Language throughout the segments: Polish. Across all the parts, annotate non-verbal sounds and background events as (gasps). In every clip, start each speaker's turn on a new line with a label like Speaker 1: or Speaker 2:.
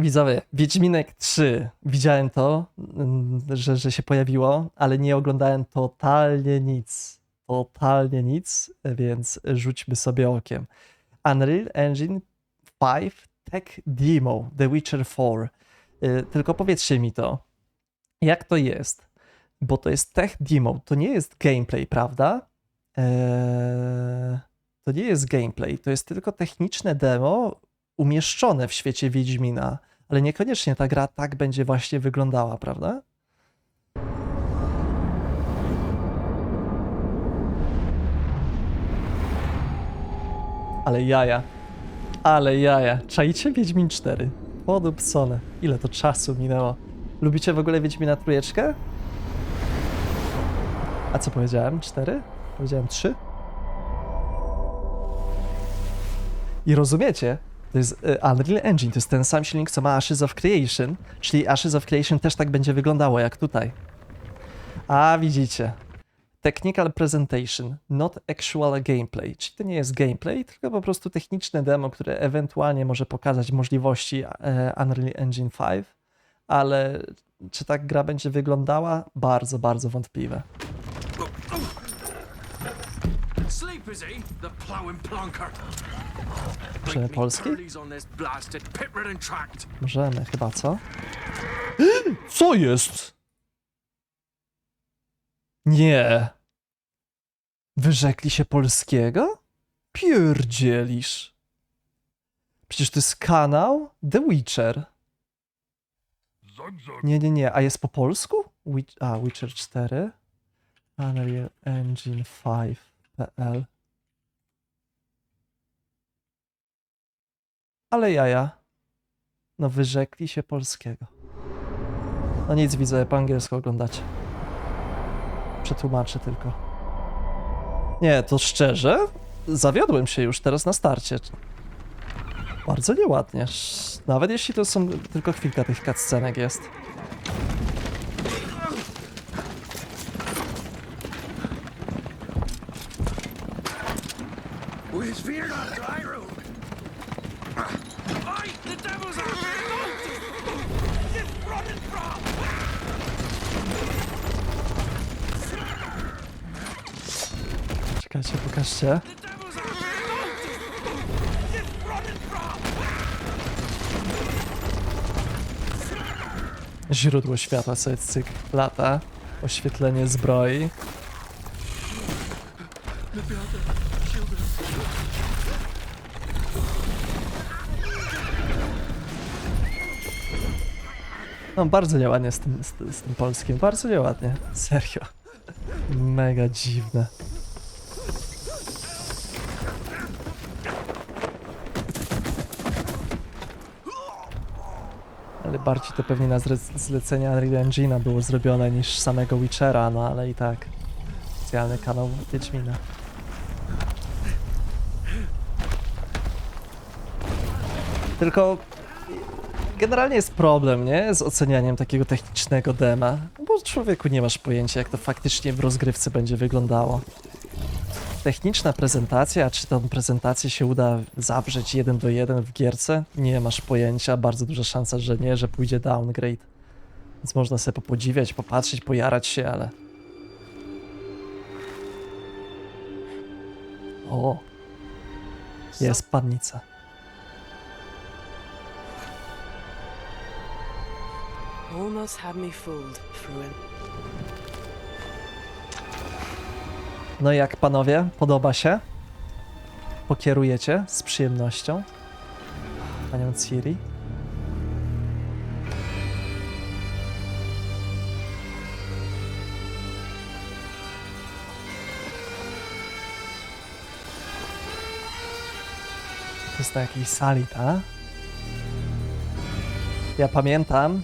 Speaker 1: Widzowie, Wiedźminek 3. Widziałem to, mm, że, że się pojawiło, ale nie oglądałem totalnie nic. Totalnie nic, więc rzućmy sobie okiem. Unreal Engine 5 Tech Demo The Witcher 4. Y, Tylko powiedzcie mi to, jak to jest? Bo to jest tech demo, to nie jest gameplay, prawda? Eee, to nie jest gameplay, to jest tylko techniczne demo umieszczone w świecie Wiedźmina, ale niekoniecznie ta gra tak będzie właśnie wyglądała, prawda? Ale jaja. Ale jaja. Czajcie Wiedźmin 4. Podupsone. Ile to czasu minęło. Lubicie w ogóle Wiedźmina trójeczkę? A co powiedziałem? 4? Powiedziałem 3? I rozumiecie? To jest y, Unreal Engine, to jest ten sam silnik, co ma Ashes of Creation, czyli Ashes of Creation też tak będzie wyglądało jak tutaj. A widzicie. Technical presentation, not actual gameplay. Czyli to nie jest gameplay, tylko po prostu techniczne demo, które ewentualnie może pokazać możliwości e, Unreal Engine 5, ale czy tak gra będzie wyglądała? Bardzo, bardzo wątpliwe.
Speaker 2: He, the plowing plonker.
Speaker 1: Możemy polski? Możemy chyba, co? (gasps) Co jest? Nie. Wyrzekli się polskiego? Pierdzielisz. Przecież to jest kanał The Witcher. Nie, nie, nie. A jest po polsku? Witch, a, Witcher 4. Unreal Engine 5.pl Ale jaja. No wyrzekli się polskiego. No nic, widzę, po angielsku oglądacie. Przetłumaczę tylko. Nie, to szczerze, zawiodłem się już teraz na starcie. Bardzo nieładnie. Nawet jeśli to są tylko chwilka tych cutscenek jest.
Speaker 2: With fear not to Iroh. Aye, the devil's after Just running from.
Speaker 1: Pokażcie.
Speaker 2: From.
Speaker 1: Źródło światła sobie cyk lata. Oświetlenie zbroi. No bardzo nieładnie z tym, z, z tym polskim, bardzo nieładnie, serio. Mega dziwne. Bardziej to pewnie na zlecenie Unreal Engine'a było zrobione niż samego Witchera, no ale i tak. Specjalny kanał Wiedźmina. Tylko generalnie jest problem, nie? Z ocenianiem takiego technicznego dema. Bo człowieku nie masz pojęcia, jak to faktycznie w rozgrywce będzie wyglądało. Techniczna prezentacja, czy tą prezentację się uda zawrzeć jeden do jeden w gierce? Nie masz pojęcia, bardzo duża szansa, że nie, że pójdzie downgrade. Więc można sobie popodziwiać, popatrzeć, pojarać się, ale... O! Jest pannica.
Speaker 3: Almost had me fooled, Fruin.
Speaker 1: No i jak panowie, podoba się? Pokierujecie z przyjemnością panią Ciri? Jest na jakiejś sali, tak? Ja pamiętam,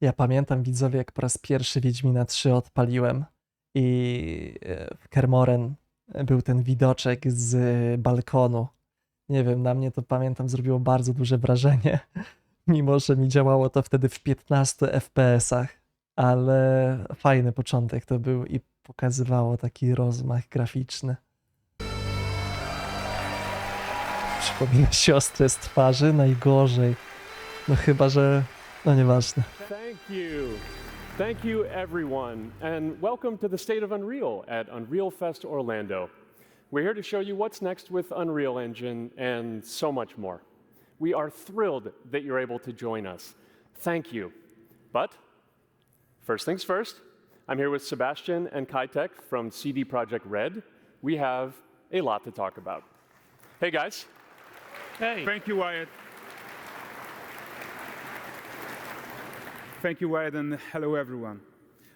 Speaker 1: ja pamiętam widzowie, jak po raz pierwszy Wiedźmina 3 odpaliłem i e, w Kermoren był ten widoczek z balkonu. Nie wiem, na mnie to pamiętam zrobiło bardzo duże wrażenie, (laughs) mimo że mi działało to wtedy w 15 FPS-ach, ale fajny początek to był i pokazywało taki rozmach graficzny. Przypomina siostrę z twarzy, najgorzej. No chyba, że... No nieważne.
Speaker 4: Thank. Thank you, everyone, and welcome to the State of Unreal at Unreal Fest Orlando. We're here to show you what's next with Unreal Engine and so much more. We are thrilled that you're able to join us. Thank you. But first things first, I'm here with Sebastian and Kitek from CD Projekt Red. We have a lot to talk about. Hey, guys.
Speaker 5: Hey. Thank you, Wyatt. Thank you, Wyatt, and hello, everyone.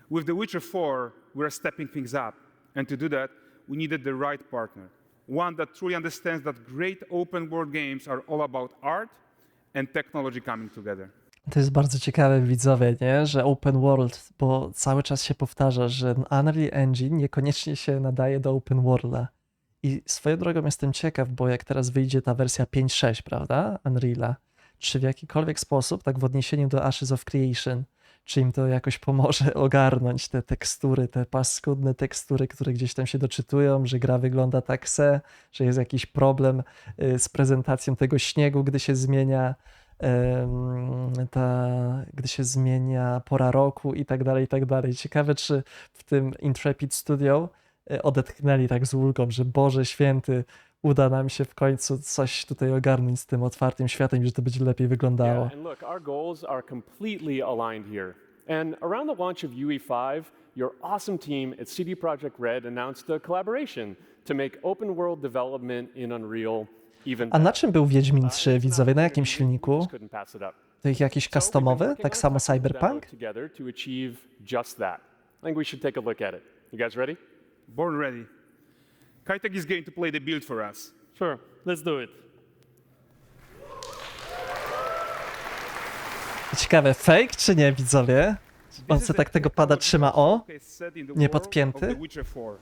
Speaker 5: With The Witcher 4, we're stepping things up. And to do that, we needed the right partner. One that truly understands that great open world games are all about art and technology coming together.
Speaker 1: To jest bardzo ciekawe, widzowie, nie? że open world, bo cały czas się powtarza, że Unreal Engine niekoniecznie się nadaje do open worlda. I swoją drogą jestem ciekaw, bo jak teraz wyjdzie ta wersja 5.6, prawda, Unreala, czy w jakikolwiek sposób, tak w odniesieniu do Ashes of Creation, czy im to jakoś pomoże (laughs) ogarnąć te tekstury, te paskudne tekstury, które gdzieś tam się doczytują, że gra wygląda tak se, że jest jakiś problem y, z prezentacją tego śniegu, gdy się zmienia ta, gdy się zmienia pora roku i tak dalej, i tak dalej. Ciekawe, czy w tym Intrepid Studio y, odetchnęli tak z ulgą, że Boże Święty, uda nam się w końcu coś tutaj ogarnąć z tym otwartym światem i że to będzie lepiej wyglądało.
Speaker 4: Yeah, and look, our goals are completely aligned here. And around the launch of UE5, your awesome team at CD Projekt Red announced a collaboration to make open world development in Unreal even
Speaker 1: A na czym był Wiedźmin
Speaker 4: Uh,
Speaker 1: 3,
Speaker 4: it's
Speaker 1: widzowie? Na jakim silniku? To ich jakiś customowy? Tak samo Cyberpunk?
Speaker 4: Together to achieve just that. I think we should take a look at it. You guys ready?
Speaker 5: Born ready. Kitek is going to play the build for us.
Speaker 6: Sure, let's do it.
Speaker 1: Ciekawe, fake czy nie, widzowie? On se
Speaker 5: is
Speaker 1: tak
Speaker 5: a
Speaker 1: tego pada trzyma o? Nie podpięty?
Speaker 5: The Witcher 4.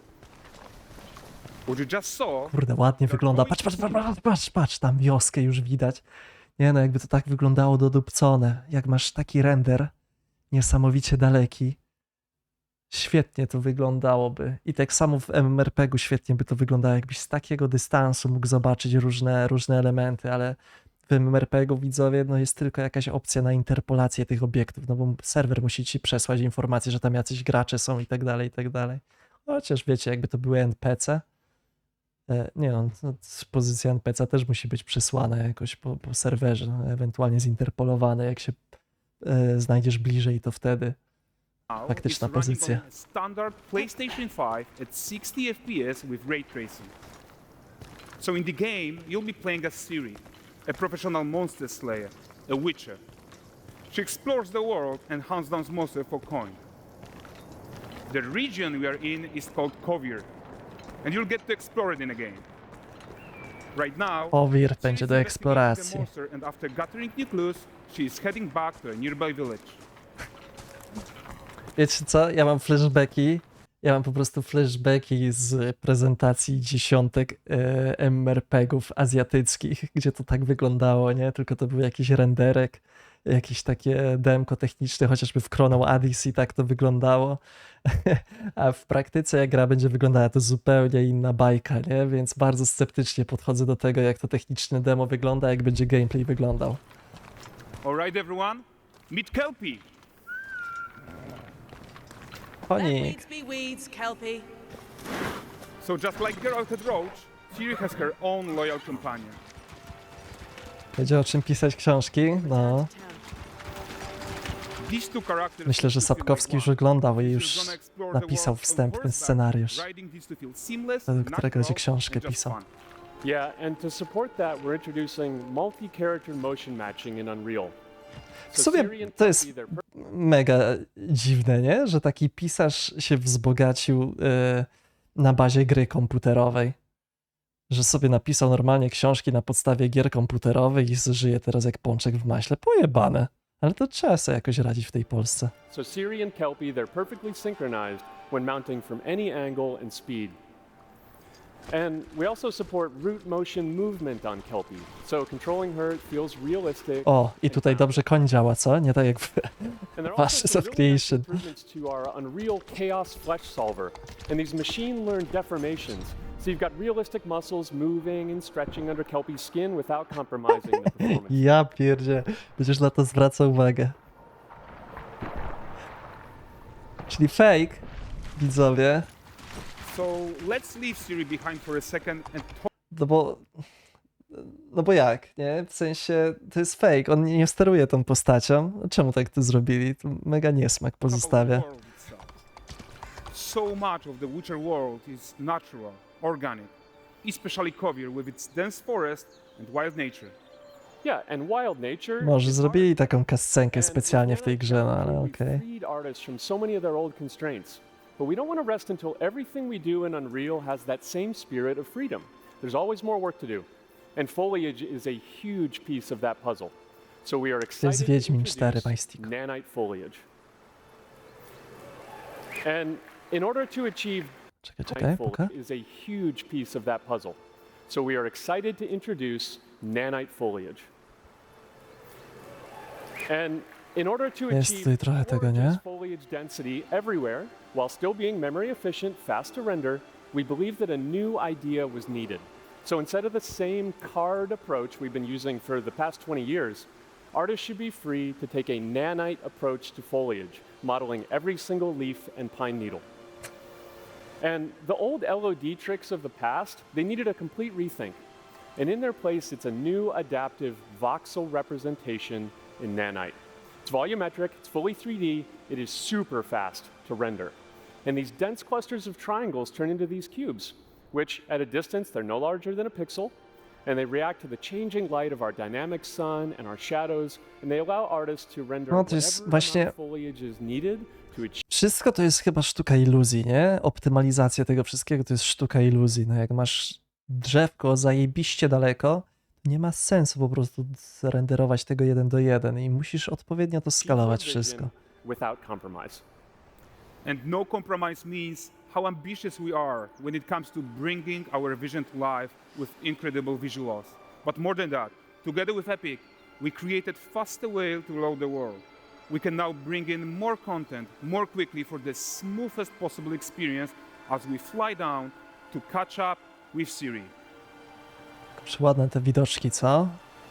Speaker 5: What you just saw
Speaker 1: Kurde, ładnie wygląda. Patrz, patrz, patrz, patrz, patrz, patrz, tam wioskę już widać. Nie no, jakby to tak wyglądało dodupcone. Jak masz taki render niesamowicie daleki, świetnie to wyglądałoby. I tak samo w MMORPG-u świetnie by to wyglądało, jakbyś z takiego dystansu mógł zobaczyć różne, różne elementy, ale w MMORPG-u widzowie, no jest tylko jakaś opcja na interpolację tych obiektów, no bo serwer musi ci przesłać informację, że tam jacyś gracze są i tak dalej, i tak dalej. Chociaż wiecie, jakby to były NPC, E, Nie no, to pozycja NPC też musi być przesłana jakoś po, po serwerze, no, ewentualnie zinterpolowane. Jak się e, znajdziesz bliżej, to wtedy. Faktyczna pozycja.
Speaker 5: standard PlayStation 5 at 60 FPS with ray tracing. So in the game, you'll be playing as Siri, a professional monster slayer, a witcher. She explores the world and hunts down monsters for coin. The region we are in is called Kovir, and you'll get to explore it in a game. Right now, Ciri's
Speaker 1: będzie do
Speaker 5: the
Speaker 1: eksploracji.
Speaker 5: monster, and after gathering new clues, she is heading back to a nearby village.
Speaker 1: Wiecie co? Ja mam flashbacki. Ja mam po prostu flashbacki z prezentacji dziesiątek e, MMORPG-ów azjatyckich, (laughs) gdzie to tak wyglądało, nie? Tylko to był jakiś renderek, jakieś takie demko techniczne, chociażby w Chrono i tak to wyglądało. (laughs) A w praktyce jak gra będzie wyglądała, to zupełnie inna bajka, nie? Więc bardzo sceptycznie podchodzę do tego, jak to techniczne demo wygląda, jak będzie gameplay wyglądał.
Speaker 5: All right, everyone, meet Kelpie.
Speaker 1: Konik.
Speaker 3: weeds be weeds, Kelpie.
Speaker 5: So just like Geralt had Roach, Ciri has her own loyal companion.
Speaker 1: Będzie o czym pisać książki? No. Myślę, że Sapkowski już oglądał i już napisał wstępny scenariusz. według którego będzie książkę pisał.
Speaker 4: Yeah, and to support that, we're introducing multi-character motion matching in Unreal.
Speaker 1: W
Speaker 4: and
Speaker 1: to jest mega dziwne, nie? Że taki pisarz się wzbogacił e, na bazie gry komputerowej. Że sobie napisał normalnie książki na podstawie gier komputerowych i żyje teraz jak pączek w maśle. Pojebane. Ale to trzeba sobie jakoś radzić w tej Polsce.
Speaker 4: So Ciri and Kelpie, they're perfectly synchronized when mounting from any angle and speed.
Speaker 1: O, i tutaj dobrze koń działa, co? Nie tak jak w... (laughs) Ashes of Creation.
Speaker 4: improvements to our Unreal Chaos Flesh Solver and these machine learned deformations, So you've got realistic muscles moving and stretching under Kelpie's skin without compromising the performance. (laughs)
Speaker 1: Ja pierdzie, będziesz na to zwraca uwagę. Czyli fake, widzowie,
Speaker 5: So let's leave Siri behind for a second and talk
Speaker 1: no bo... No bo jak, nie? W sensie, to jest fake, on nie steruje tą postacią. Czemu tak to zrobili? To mega niesmak
Speaker 5: about the
Speaker 1: pozostawia.
Speaker 5: world itself. So much of the Witcher world is natural, organic, especially Kovir with its dense forest and wild nature.
Speaker 4: Yeah, and wild nature.
Speaker 1: Może
Speaker 4: is
Speaker 1: zrobili taką kascenkę
Speaker 4: And
Speaker 1: specjalnie w tej grze, no ale okej.
Speaker 4: we freed artists from so many of their old constraints. But we don't want to rest until everything we do in Unreal has that same spirit of freedom. There's always more work to do. And foliage is a huge piece of that puzzle. So we are excited to introduce nanite foliage. And in order to achieve
Speaker 1: Czekaj, czekaj,
Speaker 4: is a huge piece of that puzzle. So we are excited to introduce nanite foliage. And in order to
Speaker 1: Jest
Speaker 4: achieve
Speaker 1: trochę tego, nie?
Speaker 4: foliage density everywhere, while still being memory efficient, fast to render, we believe that a new idea was needed. So instead of the same card approach we've been using for the past 20 years, artists should be free to take a nanite approach to foliage, modeling every single leaf and pine needle. And the old LOD tricks of the past, they needed a complete rethink. And in their place, it's a new adaptive voxel representation in nanite. It's volumetric, it's fully 3D, it is super fast to render. And these dense clusters of triangles turn into these cubes, which at a distance, they're no larger than a pixel, and they react to the changing light of our dynamic sun and our shadows, and they allow artists to render
Speaker 1: No to jest właśnie-
Speaker 4: foliage is needed to achieve
Speaker 1: Wszystko to jest chyba sztuka iluzji, nie? Optymalizacja tego wszystkiego to jest sztuka iluzji. No jak masz drzewko zajebiście daleko, nie ma sensu po prostu renderować tego jeden do jeden i musisz odpowiednio to skalować wszystko.
Speaker 4: without compromise.
Speaker 5: And no compromise means how ambitious we are when it comes to bringing our vision to life with incredible visuals. But more than that, together with Epic, we created faster way to load the world. We can now bring in more content more quickly for the smoothest possible experience as we fly down to catch up with Siri.
Speaker 1: Ładne te widoczki, co?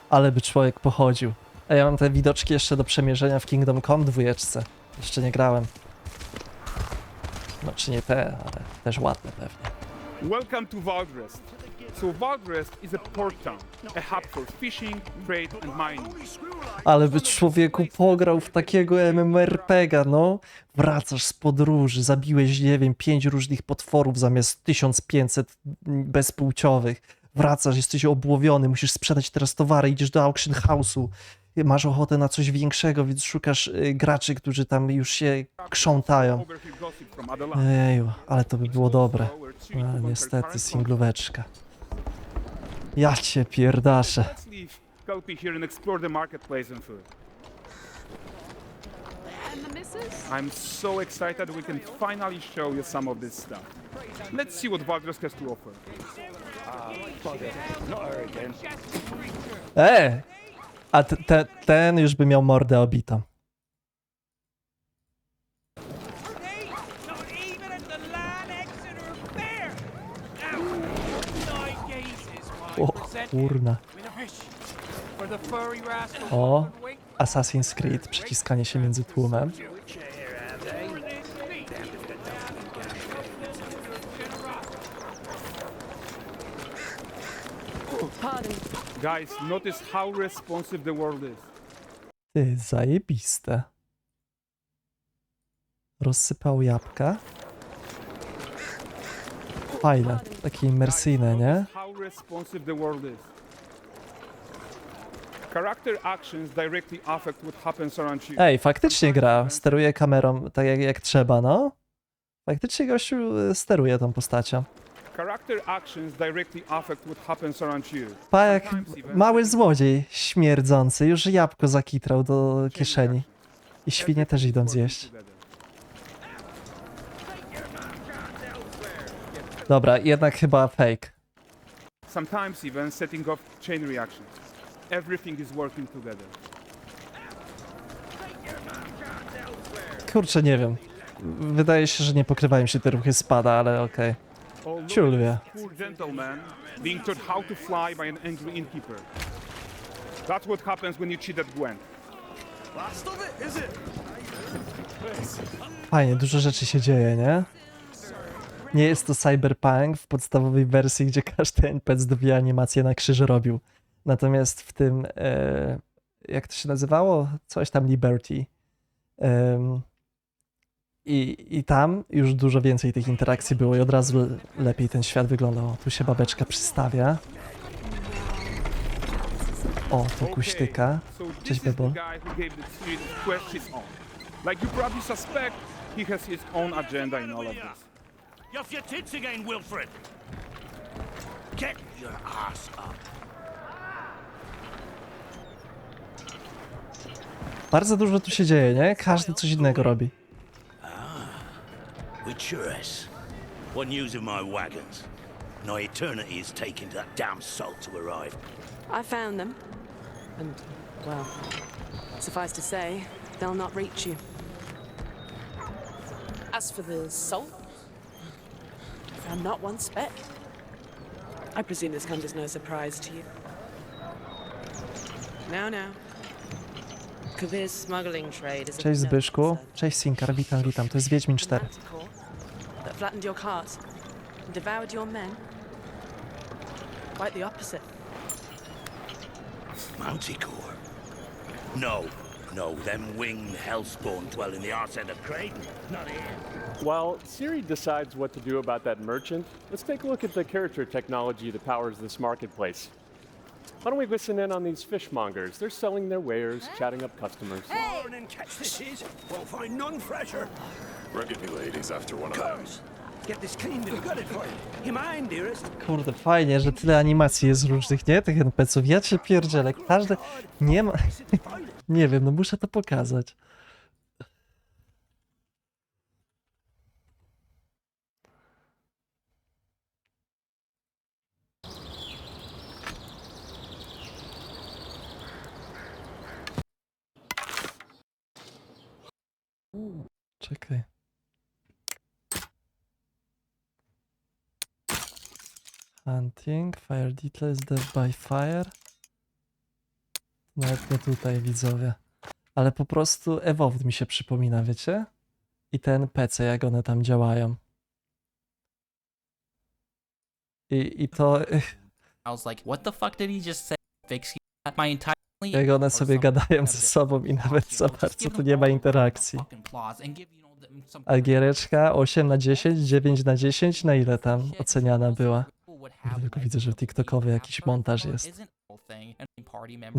Speaker 1: Ale by człowiek pochodził. A ja mam te widoczki jeszcze do przemierzenia w Kingdom Come dwójeczce. Jeszcze nie grałem. No czy nie te, ale też ładne pewnie.
Speaker 5: Welcome to Valdrest. So Valdrest is a port town, a hub for fishing, trade and mining.
Speaker 1: Ale by człowieku pograł w takiego MMORPGa, no. Wracasz z podróży, zabiłeś, nie wiem, pięć różnych potworów zamiast 1500 bezpłciowych. Wracasz, jesteś obłowiony, musisz sprzedać teraz towary, idziesz do auction house'u. Masz ochotę na coś większego, więc szukasz y, graczy, którzy tam już się krzątają. Eju, ale to by było dobre. Ale niestety singlóweczka. Ja cię pierdaszę.
Speaker 5: Let's leave Kelpie here and explore the marketplace and food.
Speaker 3: And the missus?
Speaker 5: I'm so excited we can finally show you some of this stuff. Let's see what has to offer.
Speaker 1: E! A te, ten już by miał mordę obitą. O kurna. O, Assassin's Creed, przyciskanie się między tłumem.
Speaker 5: Guys, notice how responsive the world is.
Speaker 1: Ty, zajebiste. Rozsypał jabłka. Fajne, takie imersyjne, nie?
Speaker 5: How responsive the world is. Character actions directly affect what happens around you.
Speaker 1: Ej, faktycznie gra, steruje kamerą tak jak, jak trzeba, no. Faktycznie gościu y, steruje tą postacią. Pa jak mały złodziej śmierdzący, już jabłko zakitrał do kieszeni. I świnie też idą zjeść. Dobra, jednak chyba fake.
Speaker 5: Sometimes even setting off chain reactions. Everything is working together.
Speaker 1: Kurczę, nie wiem. Wydaje się, że nie pokrywają się te ruchy spada, ale okej.
Speaker 5: At
Speaker 1: Ciul wie.
Speaker 5: poor gentleman being taught how to fly by an angry innkeeper. That's what happens when you cheat at Gwent.
Speaker 6: Last of it, is it?
Speaker 1: Fajnie, dużo rzeczy się dzieje, nie? Nie jest to cyberpunk w podstawowej wersji, gdzie każdy NPC dwie animacje na krzyż robił. Natomiast w tym, e, jak to się nazywało? Coś tam Liberty. Em, i, I tam już dużo więcej tych interakcji było i od razu le- lepiej ten świat wyglądał. Tu się babeczka przystawia. O, tu kuśtyka. Cześć, Bebo.
Speaker 5: Like you probably suspect, he has his own agenda in all of this.
Speaker 6: Off your tits again, Wilfred. Get your ass up.
Speaker 1: Bardzo dużo tu się dzieje, nie? Każdy coś innego robi.
Speaker 6: Witcheress. What news of my wagons? No eternity is taking that damn salt to arrive.
Speaker 3: I found them. And, well, suffice to say, they'll not reach you. As for the salt, I found not one speck. I presume this comes as no surprise to you. Now, now. Kavir's smuggling trade is of
Speaker 1: Cześć
Speaker 3: no
Speaker 1: Zbyszku. Cześć Sinkar, witam, witam. To jest Wiedźmin 4.
Speaker 3: Manticore that flattened your carts, and devoured your men. Quite the opposite.
Speaker 6: Manticore. No, no, them winged hellspawn dwell in the arse end of Creighton. Not here.
Speaker 4: While Siri decides what to do about that merchant, let's take a look at the character technology that powers this marketplace. Why don't we listen in on these fishmongers? They're selling their wares, chatting up customers.
Speaker 6: Morning, catch this is. Won't find none fresher.
Speaker 1: Kurde, fajnie, że tyle animacji jest różnych, nie? Tych NPC-ów. Ja cię pierdzielę. Każdy... Nie ma... (laughs) Nie wiem, no muszę to pokazać. Czekaj. Hunting, fire details, death by fire. Nawet nie tutaj, widzowie. Ale po prostu Evolved mi się przypomina, wiecie? I ten PC, jak one tam działają. I, i to,
Speaker 7: I was like, what the fuck did he just say? Fix my entire
Speaker 1: jak one sobie gadają ze sobą i nawet za bardzo tu nie ma interakcji. A giereczka 8 na 10, 9 na 10, na ile tam oceniana była? Tylko widzę, że TikTokowy jakiś montaż jest.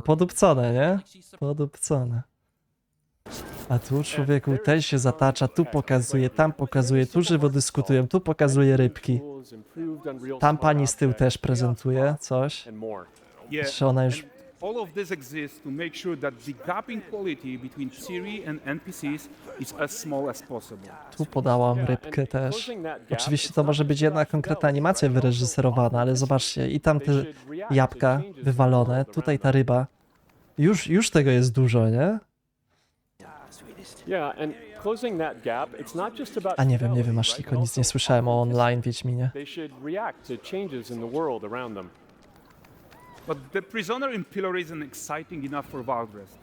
Speaker 1: Podupcone, nie? Podupcone. A tu człowieku ten się zatacza, tu pokazuje, tam pokazuje, tu żywo dyskutują, tu pokazuje rybki. Tam pani z tyłu też prezentuje coś. Czy ona już...
Speaker 5: all of this exists to make sure that the gap in quality between Siri and NPCs is as small as possible.
Speaker 1: Tu podałam rybkę też. Oczywiście to może być jedna konkretna animacja wyreżyserowana, ale zobaczcie, i tam te jabłka wywalone, tutaj ta ryba. Już, już tego jest dużo, nie? A nie wiem, nie wiem, aż tylko nic nie słyszałem o online Wiedźminie.
Speaker 4: They should react to changes in the world around them.
Speaker 5: But the prisoner in Pillar isn't exciting enough for Valdrest.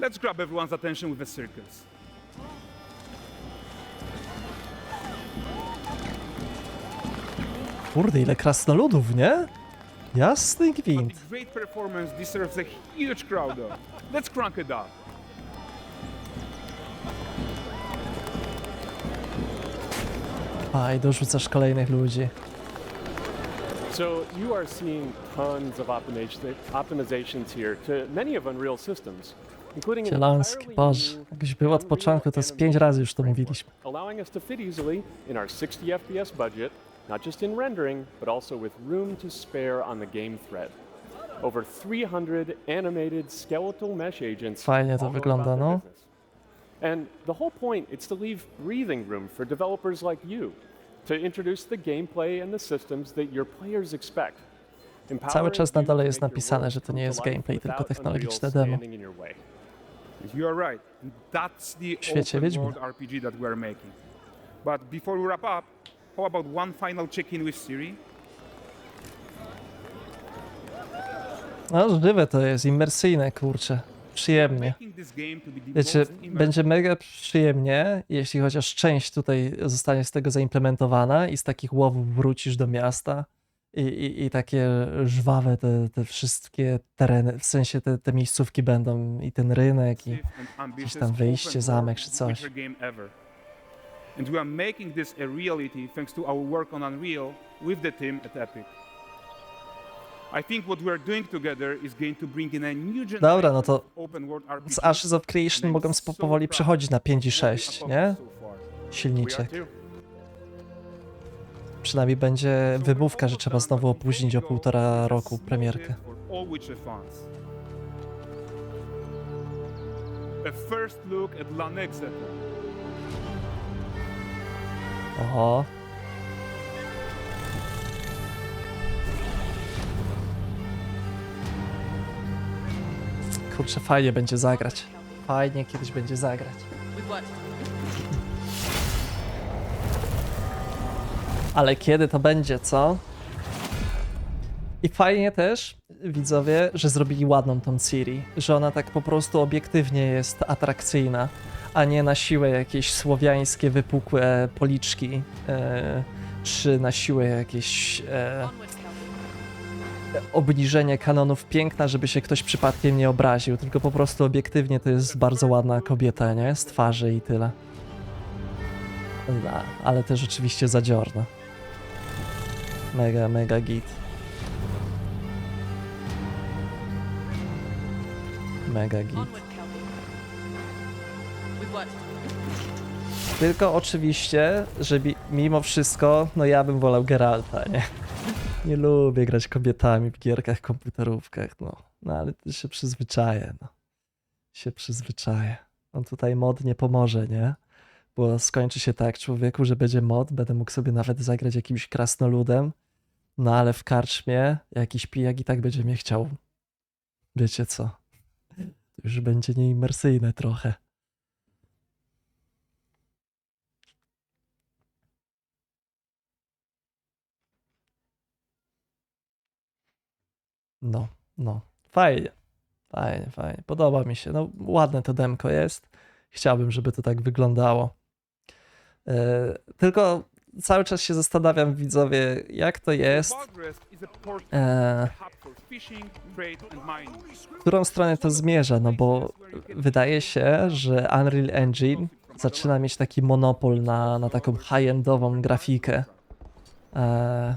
Speaker 5: Let's grab everyone's attention with a circus.
Speaker 1: Kurde, ile krasnoludów, nie? Jasny
Speaker 5: But
Speaker 1: gwint.
Speaker 5: the great performance deserves a huge crowd up. Let's crank it up.
Speaker 1: A, i dorzucasz kolejnych ludzi.
Speaker 4: So you are seeing tons of optimizations here to many of Unreal systems, including an
Speaker 1: Zielonski,
Speaker 4: entirely
Speaker 1: Boże. Jakbyś był od początku, to z pięć razy już to mówiliśmy.
Speaker 4: allowing us to fit easily in our 60 FPS budget, not just in rendering, but also with room to spare on the game thread. Over 300 animated skeletal mesh agents.
Speaker 1: Fajnie to wygląda, no.
Speaker 4: And the whole point is to leave breathing room for developers like you to introduce the gameplay and the systems that your players expect.
Speaker 1: Cały czas na dole jest napisane, że to nie jest gameplay, tylko technologiczne demo.
Speaker 4: standing in your way.
Speaker 5: You are right. That's the
Speaker 1: świecie
Speaker 5: open
Speaker 1: Wiedźmin.
Speaker 5: world RPG that we are making. But before we wrap up, how about one final check-in with Siri?
Speaker 1: No, żywe to jest, imersyjne, kurczę. Przyjemnie. Wiecie, będzie mega przyjemnie, jeśli chociaż część tutaj zostanie z tego zaimplementowana i z takich łowów wrócisz do miasta i, i, i takie żwawe te, te wszystkie tereny, w sensie te, te miejscówki będą i ten rynek i
Speaker 5: ambitious
Speaker 1: tam wyjście, zamek czy coś.
Speaker 5: And we are making this a reality thanks to our work on Unreal with the team at Epic.
Speaker 1: Dobra, no to z Ashes of Creation mogą powoli przechodzić na 5 i
Speaker 5: of what we
Speaker 1: 6, nie? Silniczek. Przynajmniej będzie wymówka, że trzeba znowu opóźnić o półtora roku premierkę.
Speaker 5: test
Speaker 1: Kurczę, fajnie będzie zagrać. Fajnie kiedyś będzie zagrać. Ale kiedy to będzie, co? I fajnie też, widzowie, że zrobili ładną tą Ciri, że ona tak po prostu obiektywnie jest atrakcyjna, a nie na siłę jakieś słowiańskie, wypukłe policzki, e, czy na siłę jakieś e. obniżenie kanonów piękna, żeby się ktoś przypadkiem nie obraził, tylko po prostu obiektywnie to jest bardzo ładna kobieta, nie? Z twarzy i tyle. Da, ale też oczywiście zadziorna. Mega, mega git. Mega git. Tylko oczywiście, że mi- mimo wszystko, no ja bym wolał Geralta, nie? Nie lubię grać kobietami w gierkach, komputerówkach, no. No ale się przyzwyczaję, no. Się przyzwyczaję. On tutaj mod nie pomoże, nie? Bo skończy się tak, człowieku, że będzie mod, będę mógł sobie nawet zagrać jakimś krasnoludem, no ale w karczmie jakiś pijak i tak będzie mnie chciał. Wiecie co? Już będzie nieimersyjne trochę. No, no. Fajnie. Fajnie, fajnie. Podoba mi się. No, ładne to demko jest. Chciałbym, żeby to tak wyglądało. E, tylko cały czas się zastanawiam, widzowie, jak to jest, e, w którą stronę to zmierza, no bo wydaje się, że Unreal Engine zaczyna mieć taki monopol na, na taką high-endową grafikę. E,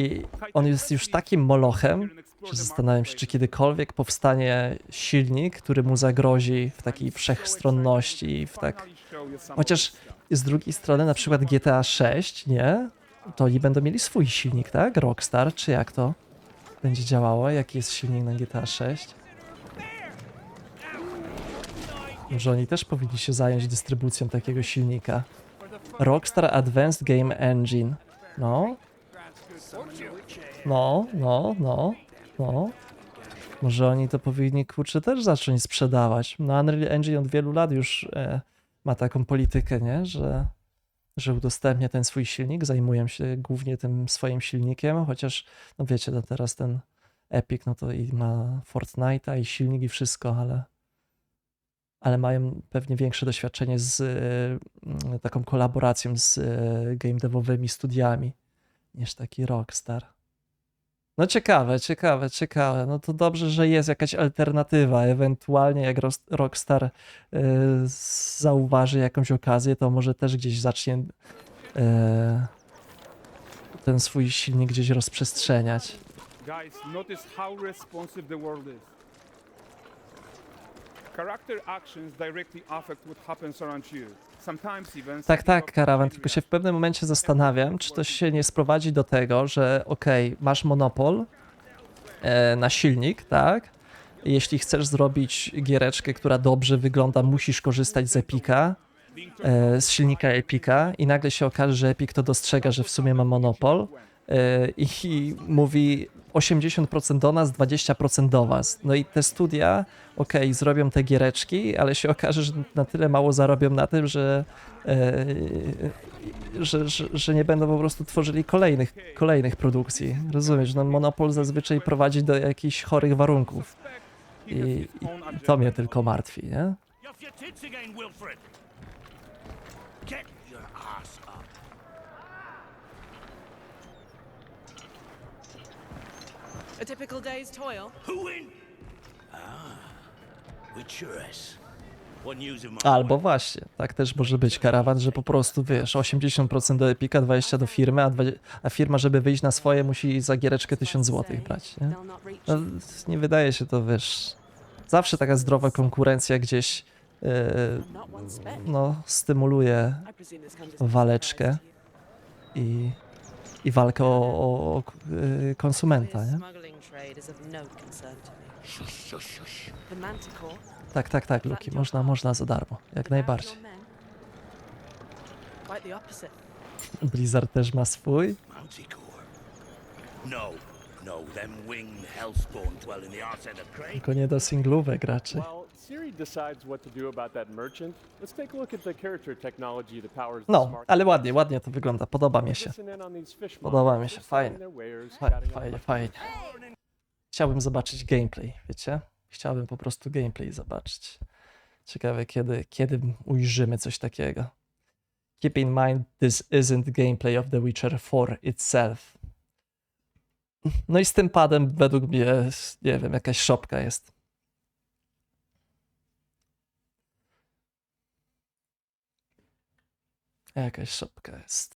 Speaker 1: I on jest już takim molochem, że zastanawiam się, czy kiedykolwiek powstanie silnik, który mu zagrozi w takiej wszechstronności, w tak... Chociaż z drugiej strony na przykład GTA 6, nie? To oni będą mieli swój silnik, tak? Rockstar, czy jak to będzie działało? Jaki jest silnik na GTA 6? Może oni też powinni się zająć dystrybucją takiego silnika. Rockstar Advanced Game Engine. No. No, no, no, no. Może oni to powinni, kurczę, też zacząć sprzedawać. No Unreal Engine od wielu lat już e, ma taką politykę, nie? Że, że udostępnia ten swój silnik, zajmują się głównie tym swoim silnikiem, chociaż, no wiecie, no teraz ten Epic, no to i ma Fortnite'a i silnik i wszystko, ale ale mają pewnie większe doświadczenie z e, taką kolaboracją z e, game devowymi studiami niż taki Rockstar. No ciekawe, ciekawe, ciekawe. No to dobrze, że jest jakaś alternatywa. Ewentualnie jak Rockstar e, zauważy jakąś okazję, to może też gdzieś zacznie e, ten swój silnik gdzieś rozprzestrzeniać.
Speaker 5: Guys, notice how responsive the world is. Character actions directly affect what happens around you.
Speaker 1: Tak, tak, karawan, tylko się w pewnym momencie zastanawiam, czy to się nie sprowadzi do tego, że okej, masz monopol e, na silnik, tak? Jeśli chcesz zrobić giereczkę, która dobrze wygląda, musisz korzystać z Epika, e, z silnika Epika i nagle się okaże, że Epic to dostrzega, że w sumie ma monopol i, i mówi 80% do nas, 20% do was. No i te studia, okej, zrobią te giereczki, ale się okaże, że na tyle mało zarobią na tym, że e, że, że, że nie będą po prostu tworzyli kolejnych, kolejnych produkcji. Rozumiesz, no monopol zazwyczaj prowadzi do jakichś chorych warunków. I, i, to mnie tylko martwi, nie?
Speaker 6: Get your ass up.
Speaker 3: A typical day's toil.
Speaker 6: Who in? Ah, Witcheress.
Speaker 1: Albo właśnie, tak też może być karawan, że po prostu wiesz, 80% do Epika, 20% do firmy, a, 20, a firma, żeby wyjść na swoje, musi za giereczkę 1000 zł brać, nie? No, nie wydaje się to, wiesz, zawsze taka zdrowa konkurencja gdzieś e,
Speaker 3: speck.
Speaker 1: no, stymuluje
Speaker 3: no
Speaker 1: waleczkę i, i walkę o, o, o e, konsumenta, nie?
Speaker 3: Trade is of no concern to me.
Speaker 6: Shush, shush, shush.
Speaker 3: The Manticore,
Speaker 1: Tak, tak, tak, Luki, można, można za darmo, jak najbardziej.
Speaker 3: Barrier men, quite the opposite.
Speaker 1: Blizzard też ma swój.
Speaker 6: Manticore. No, no, them winged hellspawn dwell in the arse end of Crane.
Speaker 1: Tylko nie do singlówek raczej.
Speaker 4: While Siri decides what to do about that merchant, let's take a look at the character technology that powers this
Speaker 1: No, ale ładnie, ładnie to wygląda, podoba mi się. Podoba mi się, fajnie. Fajnie, fajnie, fajnie. Chciałbym zobaczyć gameplay, wiecie? Chciałbym po prostu gameplay zobaczyć. Ciekawe, kiedy, kiedy ujrzymy coś takiego. Keep in mind, this isn't gameplay of The Witcher 4 itself. No i z tym padem według mnie, nie wiem, jakaś szopka jest. Jakaś szopka jest.